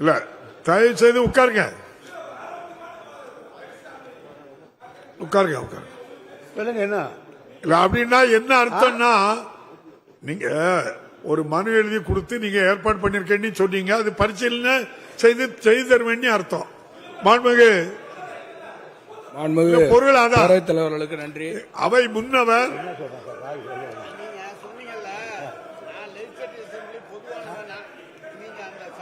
இல்ல தயவு செய்து உட்காருங்க. உட்காருங்க உட்காருங்க. சொல்லுங்க என்ன? இல்ல அப்படின்னா என்ன அர்த்தம்னா நீங்க ஒரு மனு எழுதி கொடுத்து நீங்க ஏற்பாடு பண்ணிருக்கேன்னு சொன்னீங்க அது பரிசீலனை செய்து செய்து தருவேன்னு அர்த்தம். மாண்புமிகு. மாண்புமிகு பொருள் அதான். தலைவர்களுக்கு நன்றி. அவை முன்னவர்.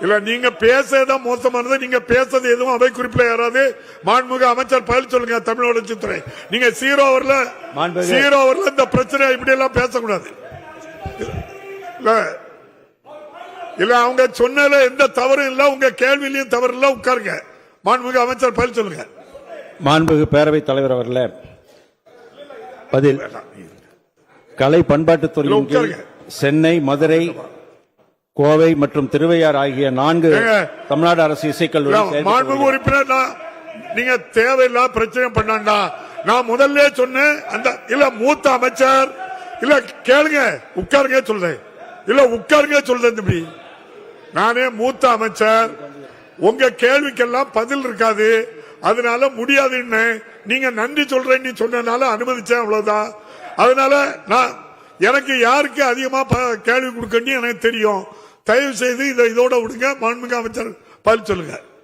இல்ல நீங்க பேசதான் மோசமானது நீங்க பேசுறது எதுவும் அவை குறிப்பில் யாராவது மாண்புமிகு அமைச்சர் பதில் சொல்லுங்க தமிழ் வளர்ச்சித்துறை. நீங்க சீரோ ஓவர்ல சீரோ ஓவர்ல இந்த பிரச்சனை இப்படி எல்லாம் பேசக்கூடாது. இல்ல இல்ல அவங்க சொன்னதுல எந்த தவறும் இல்ல உங்க கேள்வியிலையும் தவறு இல்ல உட்காருங்க. மாண்புமிகு அமைச்சர் பதில் சொல்லுங்க. மாண்புமிகு பேரவைத் தலைவர் அவர்களே பதில். கலை பண்பாட்டுத் துறையின் கீழ் உட்காருங்க. சென்னை மதுரை கோவை மற்றும் திருவையார் ஆகிய நான்கு. தமிழ்நாடு அரசு இசைக்கல்லூரி. உறுப்பினர் நீங்க தேவையில்லாத பிரச்சனை பண்ணாண்டா. நான் முதல்ல சொன்னேன் அந்த இல்ல மூத்த அமைச்சர் இல்ல கேளுங்க உட்காருங்க சொல்றேன். இல்ல உட்காருங்க சொல்றேன் தம்பி. நானே மூத்த அமைச்சர். உங்க கேள்விக்கெல்லாம் பதில் இருக்காது. அதனால முடியாதுன்னு நீங்க நன்றி சொல்றேன்னு சொன்னனால அனுமதிச்சேன் அவ்வளவுதான். அதனால நான் எனக்கு யாருக்கு அதிகமா கேள்வி கொடுக்கணும்னு எனக்கு தெரியும். தயவு செய்து இதை இதோட விடுங்க. மாண்புமிகு அமைச்சர் பதில் சொல்லுங்க.